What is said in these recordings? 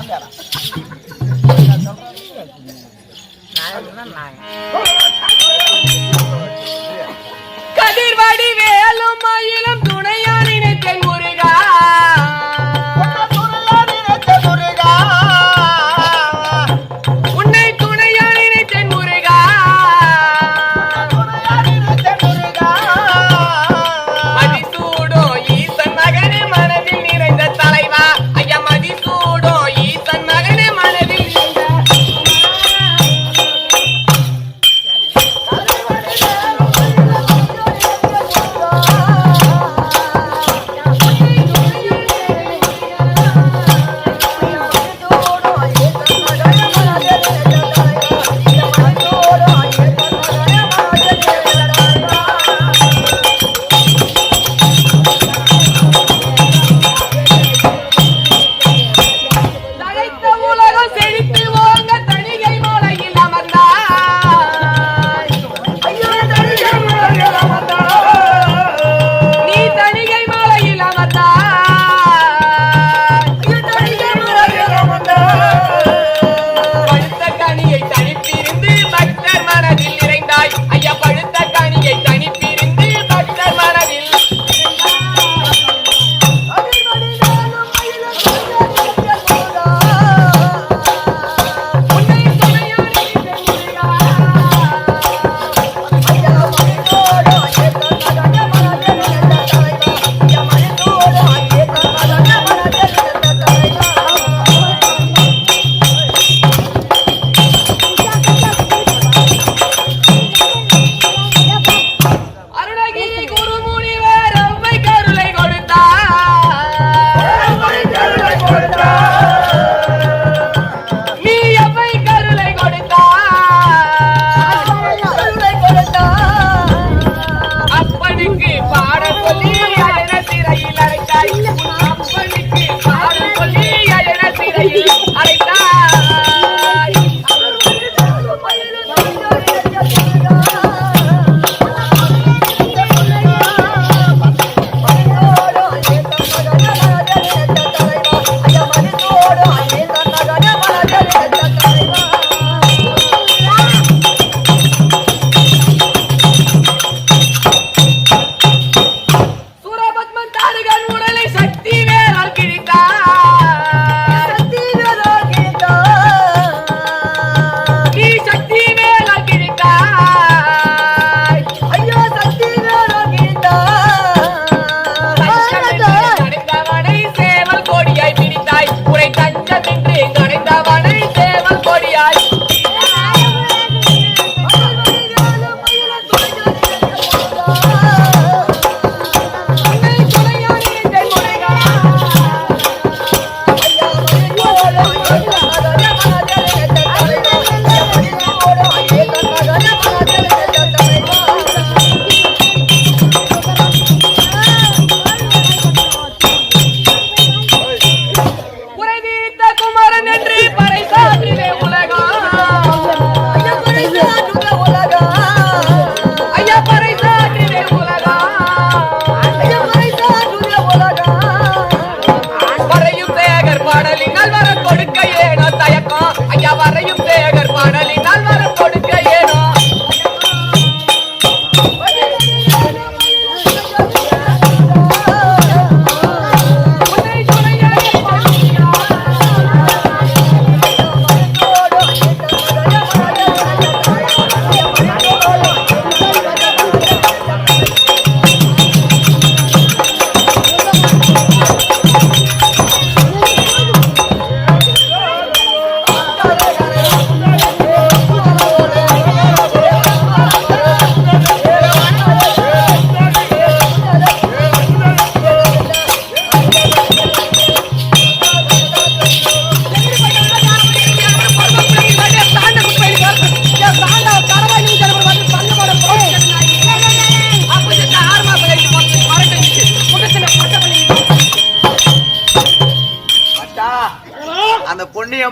மாந்தாடா கதிர்வாடி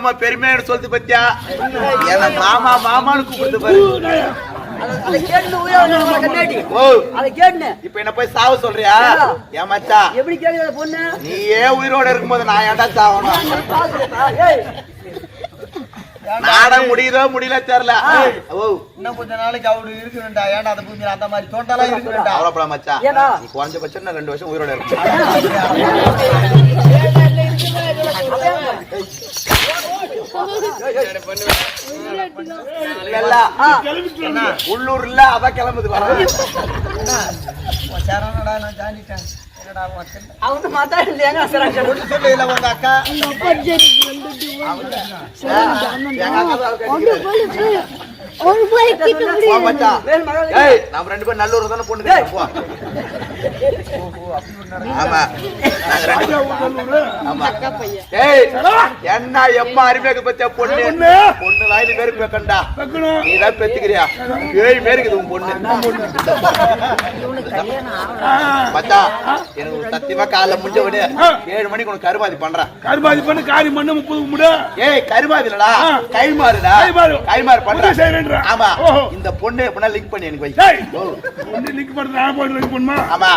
அம்மா பெருமையான சொல்லுது பத்தியா என்ன மாமா மாமான்னு கூப்பிடுது பாரு ஓ இப்ப என்ன போய் சாவ சொல்றியா ஏன்? ஏன் மச்சான் எப்படி பொண்ணு உயிரோட இருக்கும்போது நான் ஏன்டா சாவணும் பாக்குறதா? ஏய் நாட முடியுதோ முடியல தெரியல ஓ இன்னும் கொஞ்ச நாளைக்கு அவரு இருக்கணும்டா ஏன்டா அதை புரிஞ்சு அந்த மாதிரி தோட்டெல்லாம் இருக்கணும்டா அவ்வளோப்பட மச்சான் ஏடா? நீ குறைஞ்சபட்சம் இன்னும் ரெண்டு வருஷம் உயிரோட உள்ளூர்ல அதான் கிளம்புது வர சரணடா நான் உனக்கு அவங்க மாத்தா இல்லையாங்க சொல்லு இல்ல உங்க அக்கா. ஒரு போய் நம்ம ரெண்டு பேரும் நல்லூர் தானே பொண்ணு போ ஆமா. நாங்க ரெண்டு ஆமா. ஏய் என்ன எம்மா அருமையாக பத்தியா பொண்ணு? பொண்ணு? வாயில பேரு பேக்கண்டா நீ தான் பெத்துக்கிறியா? ஏழு பேருக்கு உன் பொண்ணு. மச்சா எனக்கு ஒரு சத்தியமா காலைல முடிஞ்ச விட ஏழு மணிக்கு உனக்கு கருமாதி பண்றேன். கருமாதி பண்ணு காரி மண்ணு முப்பது முடி ஏய் கருமாதி இல்லடா. ஆ. கைமாறுடா. கைமாறு. கைமாறு பண்றேன். ஆமா. இந்த பொண்ணு எப்படின்னா லிங்க் பண்ணி எனக்கு வை. லிங்க் பண்ணு நான் போய் லிங்க் பண்ணுமா? ஆமா.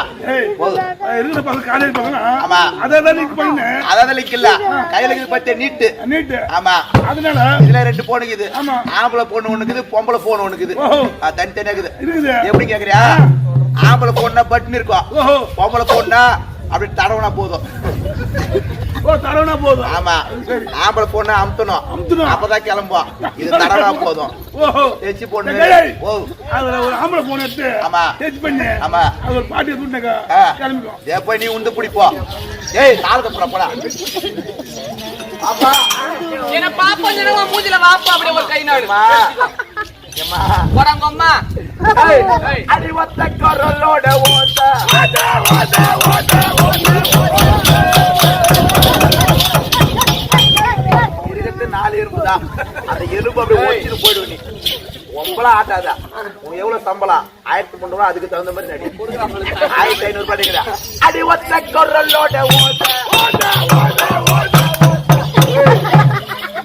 இருக்கிற பசங்க காலேஜ் ஆமா. அதான் பண்ணேன் இல்ல கையில பத்திய நீட்டு. நீட்டு. ஆமா. அதனால? இதுல ரெண்டு போன் இருக்குது. ஆமா. ஆம்பளை பொண்ணு ஒண்ணு இருக்குது பொம்பளை போன் ஒண்ணு இருக்குது. தனித்தனியா இருக்குது. இருக்குது. எப்படி கேக்குறியா? ஆம்பளை பொண்ணா பட்டன் இருக்கும். பொம்பளை பொண்ணா அப்படி தடவுனா போதும். தரவனா போதும். ஆமா. ஆம்பளை பொண்ணை அமுத்தணும். அமுத்தணும். அப்பதான் கிளம்புவோம் இது தடவுனா போதும். ஓஹோ. தேய்ச்சி பொண்ணு. ஓ. அதுல ஒரு ஆம்பளை போன் எடுத்து ஆமா. டச் பண்ணு. ஆமா. அது ஒரு பாட்டியை துண்டாக்கா ஆ. கிளம்பிக்கும் ஏ போய் நீ உந்து பிடிப்போ ஏய் கால் கப்புற போடா. அப்பா. என்ன பாப்பா தினமா மூஞ்சில வாப்பா அப்படியே ஒரு கை நாடு. அம்மா ஏம்மா. போடாங்க அம்மா. ஏய், அடி ஒத்த குரலோட ஓட்ட தான் அந்த எறும்பு அப்படியே ஓடிச்சுட்டு போயிடுவ நீ. ஒம்பளா ஆட்டாதா? உன் எவ்வளவு சம்பளம்? ஆயிரத்தி முந்நூறு ரூபா அதுக்கு தகுந்த மாதிரி நடி. ஆயிரத்தி ஐநூறு ரூபாய் அடி ஒத்த குரலோட ஓட்ட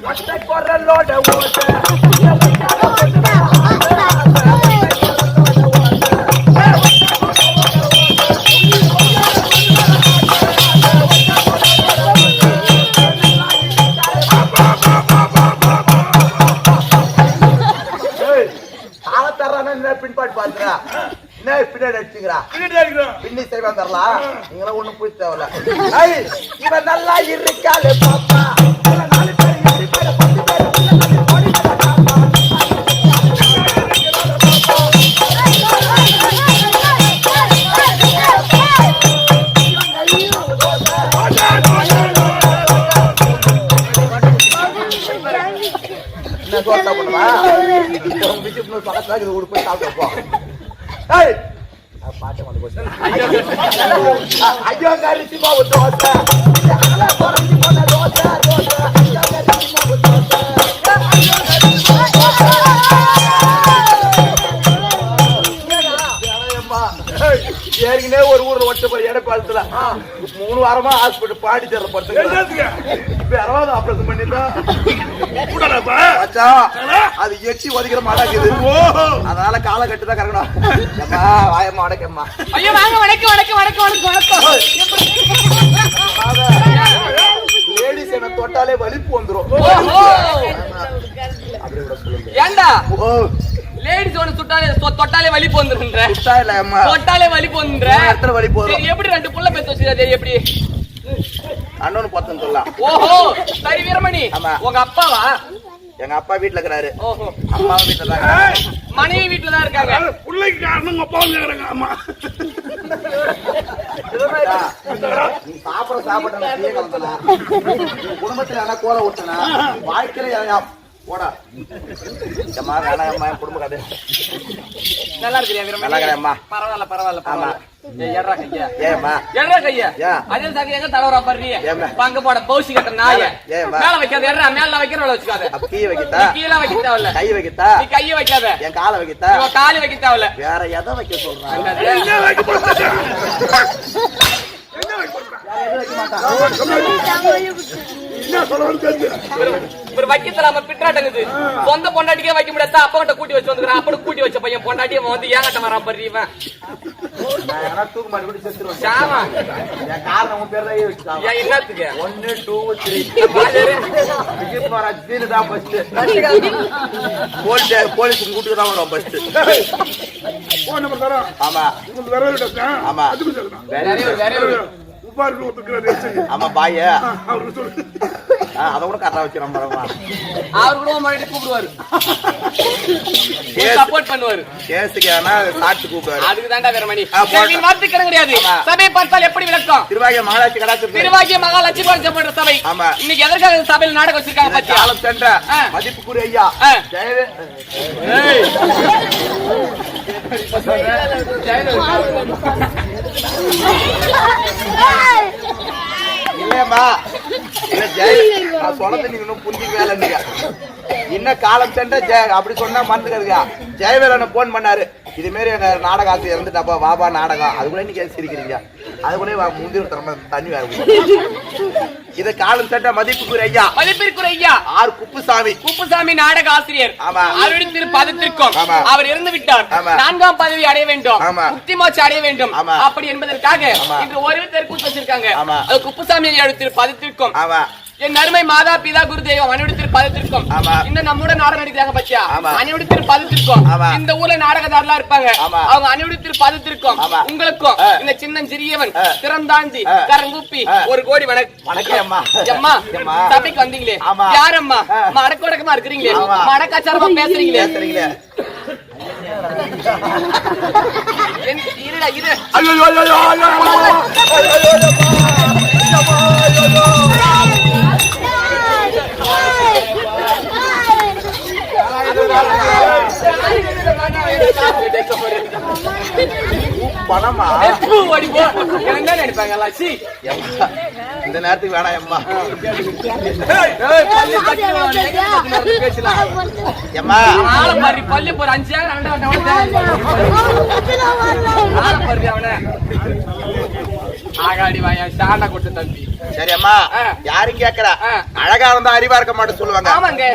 ஒத்த குரலோட ஓட்ட. பாத்துறா. என்ன பின்னாடி அடிச்சுக்கிறா? பின்னி செய்வான் தரலாம் நீங்களாம் ஒண்ணும் போய் தேவையில்ல. இவன் நல்லா இருக்காளே பாப்பா. சோத்தா பண்ணுவா? உங்க பக்கத்துல ஏய், பாட்டு போச்சு. ஐயோ தோசை. தோசை தோசை. ஐயோ தோசை. ஏற்கனவே ஒரு ஊர்ல ஒட்ட போய் எடப்பாளத்துல மூணு வாரமா ஹாஸ்பிட்டல் பாடி தர படுத்து என்னத்துக்கு இப்ப யாராவது ஆபரேஷன் மச்சா, அது எச்சி ஒதுக்கிற மாட்டாக்குது. அதனால காலை கட்டு தான் கறக்கணும். அம்மா வாயம்மா வடக்கம்மா ஐயோ வாங்க வணக்கம் வணக்கம் வணக்கம் வணக்கம் வணக்கம். லேடிஸ் என்ன தொட்டாலே வலிப்பு சொல்லுங்க. ஏண்டா? ஓ. லேடிஸ் ஒன்று சுட்டாலே தொட்டாலே வலிப்பு வந்துருன்ற சுத்தா இல்ல அம்மா. தொட்டாலே வலிப்பு வந்துன்ற மூணு இடத்துல வலிப்பு வரும். சரி, எப்படி ரெண்டு புள்ள பெத்து வச்சுக்கிறா சரி எப்படி? அண்ணனு பத்தம் சொல்லலாம். ஓஹோ சரி வீரமணி. உங்க அப்பாவா? எங்க அப்பா வீட்டுல இருக்கிறாரு. ஓஹோ. அம்மா வீட்டுல தான் இருக்காங்க. மனைவி வீட்டுல தான் இருக்காங்க. பிள்ளைக்கு காரணம் உங்க அப்பாவும் கேக்குறாங்க ஆமா அக்கா, நீ சாப்பிட சாப்பிட குடும்பத்துல யாரா கோல விட்டனா வாழ்க்கையில போடா. என் குடும்ப கதை. நல்லா இருக்கிறியா நல்லா. பரவாயில்ல பரவாயில்ல ஏய், எட்ரா கையா? ஏம்மா எட்ரா கையா? அதே சாக்கு எங்க தடவரா பாரு ஏம்மா? பங்க போட பௌசி கட்ட நாய? மேல வைக்காத எட்ரா மேல வைக்கிற வச்சுக்காத. அப்ப கீ வைக்கத்தா நீ கீழே வைக்க தேவையில்ல கை வைக்கத்தா நீ கைய வைக்காத. என் காலை வைக்கத்தா இவ காலி வைக்க தேவையில்ல வேற எதை வைக்க? என்ன போறா? தெரிஞ்சு ஒரு வைக்க தராம பிட்டாட்டங்குது சொந்த பொண்டாட்டிக்கே வைக்க முடியாதா அப்பா கிட்ட கூட்டி வச்சு வந்துக்கிறான். அப்படி கூட்டி வச்ச பையன் பொண்டாட்டி அவன் வந்து ஏங்கட்ட வரான் ஏன் என்னத்துக்கு? ஒன்னு டூ த்ரீ தீனு ஃபர்ஸ்ட் போலீஸ் கூட்டுக்கு தான் வரும் ஃபர்ஸ்ட் ஆமா. ஆமா. உப்பாருக்கு ஒத்துக்கிறாரு. ஆமா பாய அவருக்கு சொல்லு அதை கூட கரெக்டா வச்சு நம்ம அவர் கூட மாட்டி கூப்பிடுவாரு. சப்போர்ட் பண்ணுவாரு கேஸுக்கு ஏன்னா சாட்டு கூப்பிடுவாரு அதுக்கு தாண்டா வேற மணி. மாத்து கிடம் கிடையாது. சபையை பார்த்தால் எப்படி விளக்கம் திருவாகிய மகாராஜ் கடாச்சு திருவாகிய மகாலட்சுமி பஞ்சப்படுற சபை ஆமா. இன்னைக்கு எதற்காக சபையில் நாடகம் வச்சிருக்காங்க பாத்தியா காலம் சென்ற. மதிப்புக்குரிய ஐயா. ஜெயவே இல்லையம்மா இல்ல ஜெய நான் சொன்னது நீங்க இன்னும் புரிஞ்சுக்க வேலை நீங்க இன்னும் காலம் சென்ற ஜெய அப்படி சொன்னா மறந்துக்காதுங்க ஜெயவேலனை போன் பண்ணாரு. இது மாரி எங்க நாடக ஆசிரியர் இறந்துட்டாப்பா வாபா நாடகம். அதுக்குள்ளே கூட நீங்க சிரிக்கிறீங்க. அது கூட முந்தி ஒரு தரமா தண்ணி வேற இது காலம் சென்ற மதிப்புக்குரிய ஐயா மதிப்பிற்குரிய ஐயா ஆர் குப்புசாமி குப்புசாமி நாடக ஆசிரியர் ஆமா. அவருடைய திரு பதத்திற்கும். அவர் இறந்து விட்டார். நான்காம் பதவி அடைய வேண்டும் ஆமா. முக்தி மோட்சம் அடைய வேண்டும். அப்படி என்பதற்காக. இன்று ஒரு தெற்கு வச்சிருக்காங்க குப்புசாமி ஐயாவுடைய திரு பதத்திற்கும் என் அருமை மாதா பிதா குருதேவம் அனைவருடைய திரு பதத்திற்கும் ஆமா. இந்த நம்முடைய நாடகம் நடிக்கிறாங்க. அனைவருடைய திரு பதத்திற்கும். இந்த ஊர்ல நாடகதாரலாம் இருப்பாங்க. அவங்க அனைவருடைய திரு பதத்திற்கும். உங்களுக்கும். இந்த சின்ன சிறியவன். திறந்தாஞ்சி. கரங்குப்பி. ஒரு கோடி வணக்கம் வணக்கம் அம்மா. சபைக்கு வந்தீங்களே. யாரம்மா. மடக்கொடக்கமா இருக்கிறீங்களே. மடக்காச்சாரமா பேசுறீங்களே இருடா இரு ஐயோ ஐயோ ஐயோ ஐயோ பணமா? எப்போ ஓடி போ? என்ன நினைப்பாங்க. எம்மா, இந்த நேரத்துக்கு வேணாம். எம்மா. ஆளை பாரு, பல்லு போற ஆளை பாரு அவனை. ஆகாடி வாயா சாண்டா கொடுத்த தம்பி சரி அம்மா ஆ. யாரும் கேக்குறா. அழகா இருந்தா அறிவா இருக்க மாட்டேன் சொல்லுவாங்க.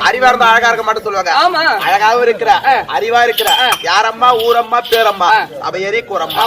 அறிவா இருந்தா அழகா இருக்க மாட்டேன் சொல்லுவாங்க ஆமா. அழகாவும் இருக்கிற. அறிவா இருக்கிற. யாரம்மா ஊரம்மா பேரம்மா. அவ எரி கூறம்மா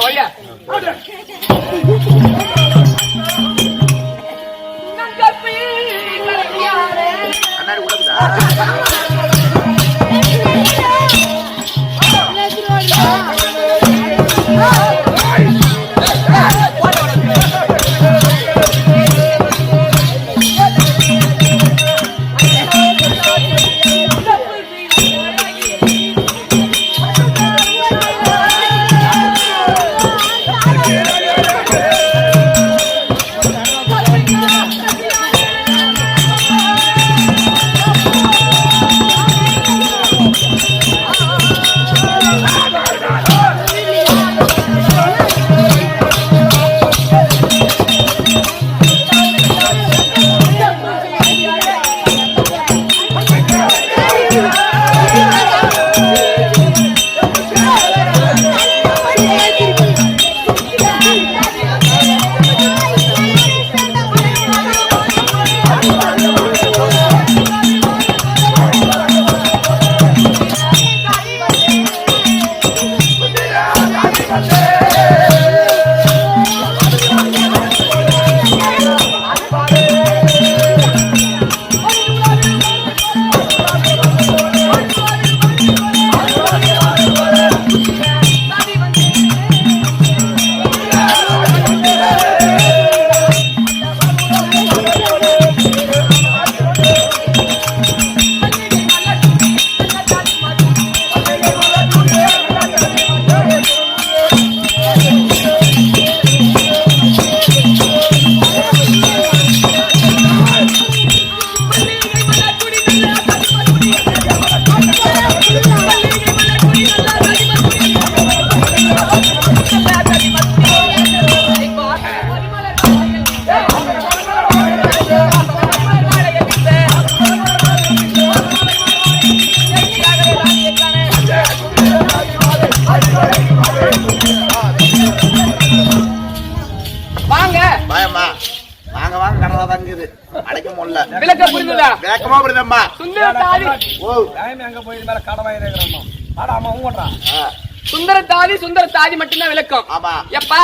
ஆ, சுந்தர தாதி சுந்தர தாதி மட்டும்தான் விளக்கம். ஆமா. எப்பா?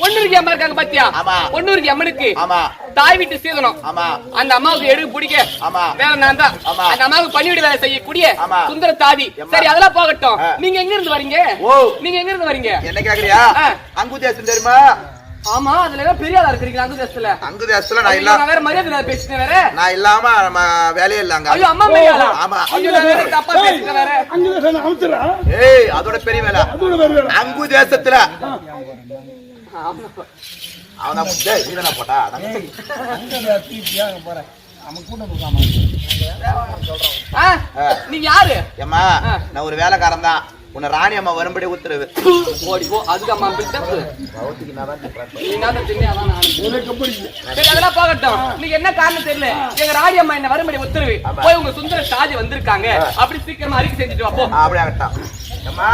பொண்ணுருக்கு அம்மா இருக்காங்க பாத்தியா? ஆமா. பொண்ணுருக்கு அம்மனுக்கு. ஆமா. தாய் வீட்டு சீதனம். ஆமா. அந்த அம்மாவுக்கு எடுக்க பிடிக்க. ஆமா. வேலை நான் தான் ஆமா. அந்த அம்மாவுக்கு பணிவிட வேலை செய்யக்கூடிய ஆமா. சுந்தர தாதி. சரி அதெல்லாம் போகட்டும். நீங்க எங்க இருந்து வரீங்க? ஓ. நீங்க எங்க இருந்து வரீங்க? என்ன கேக்குறியா? ஆ. அங்கு தேசம் தெரியுமா? ஆமா அதுல ஏதோ பெரிய ஆளா இருக்கிறீங்க அந்த தேசத்துல அங்கு தேசத்துல நான் இல்ல வேற மரியாதை இல்லாத பேசிட்டேன் வேற. நான் இல்லாம நம்ம வேலையே இல்ல அங்க. ஐயோ அம்மா பெரிய ஆளா ஆமா. நான் வேற தப்பா பேசிட்டேன் வேற. அங்கே அமைச்சரா? ஏய் அதோட பெரிய வேலை. அதோட வேற வேற அங்கு தேசத்துல அவன் டேய், போட்டா? அதான். அங்க தீப்பியா அங்க போறேன். அவன் கூட்ட போகாம ஆ? நீ யாரு? ஏம்மா ஆ. நான் ஒரு வேலைக்காரன் தான். உன்னை ராணி அம்மா வரும்படி உத்தரவு. ஓடி போ அதுக்கு அம்மா பில்டப் அதெல்லாம் போகட்டும். நீங்க என்ன காரணம் தெரியல? எங்க ராணி அம்மா என்ன வரும்படி உத்தரவு. போய் உங்க சுந்தர சாதி வந்திருக்காங்க. அப்படி சீக்கிரமா அறிக்கை செஞ்சுட்டு வா போ. அப்படியே ஆகட்டும். ஏம்மா